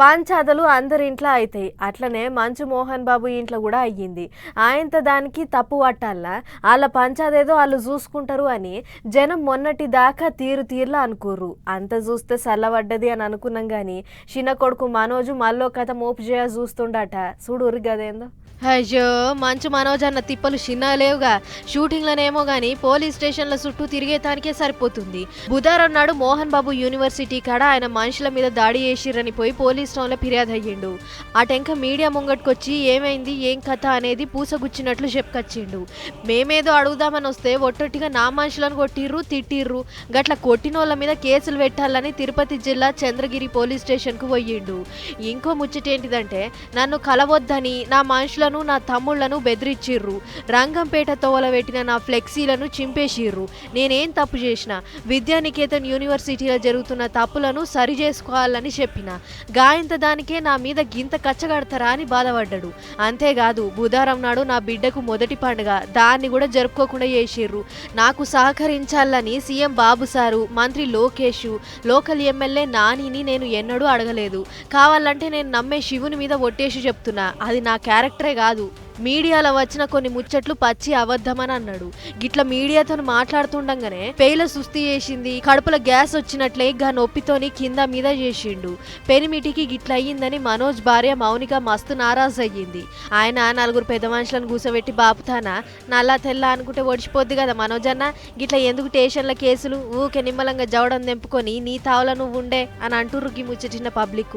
పంచాదలు అందరి ఇంట్లో అవుతాయి అట్లనే మంచు మోహన్ బాబు ఇంట్లో కూడా అయ్యింది. ఆయనతో దానికి తప్పు పట్టాలా? వాళ్ళ పంచాదేదో వాళ్ళు చూసుకుంటారు అని జనం మొన్నటి దాకా తీరు తీరులా అనుకోర్రు. అంత చూస్తే చల్లబడ్డది అని అనుకున్నాం కానీ చిన్న కొడుకు మనోజు మళ్ళీ కథ మోపు చేయ చూస్తుండట. చూడు గదేందో. అయ్యో మంచు మనోజ్ అన్న తిప్పలు చిన్న లేవుగా షూటింగ్లనేమో గానీ పోలీస్ స్టేషన్ల చుట్టూ తిరిగేతానికే సరిపోతుంది. బుధవారం నాడు మోహన్ బాబు యూనివర్సిటీ కాడ ఆయన మనుషుల మీద దాడి చేసిరని పోయి పోలీస్ స్టేషన్లో ఫిర్యాదు అయ్యిండు ఆ టెంక మీడియా ముంగట్కొచ్చి ఏమైంది ఏం కథ అనేది పూసగుచ్చినట్లు చెప్పుకొచ్చిండు. మేమేదో అడుగుదామని వస్తే ఒట్టొట్టిగా నా మనుషులను కొట్టిర్రు తిట్టిర్రు. గట్ల కొట్టినోళ్ళ మీద కేసులు పెట్టాలని తిరుపతి జిల్లా చంద్రగిరి పోలీస్ స్టేషన్కు పోయిండు. ఇంకో ముచ్చటేంటిదంటే నన్ను కలవద్దని నా మనుషులను నా తమ్ముళ్ళను బెదిరించిర్రు రంగంపేట తోవల పెట్టిన నా ఫ్లెక్సీలను చింపేసిర్రు. నేనేం తప్పు చేసిన విద్యానికేతన్ యూనివర్సిటీలో జరుగుతున్న తప్పులను సరి చేసుకోవాలని చెప్పిన గాయంత దానికే నా మీద గింత కచ్చగడతారా అని బాధపడ్డాడు. అంతేకాదు బుధారం నాడు నా బిడ్డకు మొదటి పండుగ. దాన్ని కూడా జరుపుకోకుండా చేసిర్రు. నాకు సహకరించాలని సీఎం బాబు సారు మంత్రి లోకేష్ లోకల్ ఎమ్మెల్యే నానిని నేను ఎన్నడూ అడగలేదు. కావాలంటే నేను నమ్మే శివుని మీద ఒట్టేసి చెప్తున్నా. అది నా క్యారెక్టరే కాదు. మీడియాలో వచ్చిన కొన్ని ముచ్చట్లు పచ్చి అబద్ధమని అన్నాడు. గిట్ల మీడియాతో మాట్లాడుతుండగానే పేల సుస్థి చేసింది. కడుపులో గ్యాస్ వచ్చినట్లే గా నొప్పితోని కింద మీద చేసిండు. పెనిమిటికి గిట్ల అయ్యిందని మనోజ్ భార్య మౌనిక మస్తు నారాజ్ అయ్యింది. ఆయన నలుగురు పెద్ద మనుషులను కూసబెట్టి బాపుతానా? నల్లా తెల్ల అనుకుంటే ఒడిచిపోద్ది కదా మనోజ్ అన్న? గిట్ల ఎందుకు స్టేషన్ల కేసులు? ఊకే నిమ్మలంగా జవడం తెంపుకొని నీ తావుల నువ్వు ఉండే అని అంటుర్రుకి ముచ్చటిన పబ్లిక్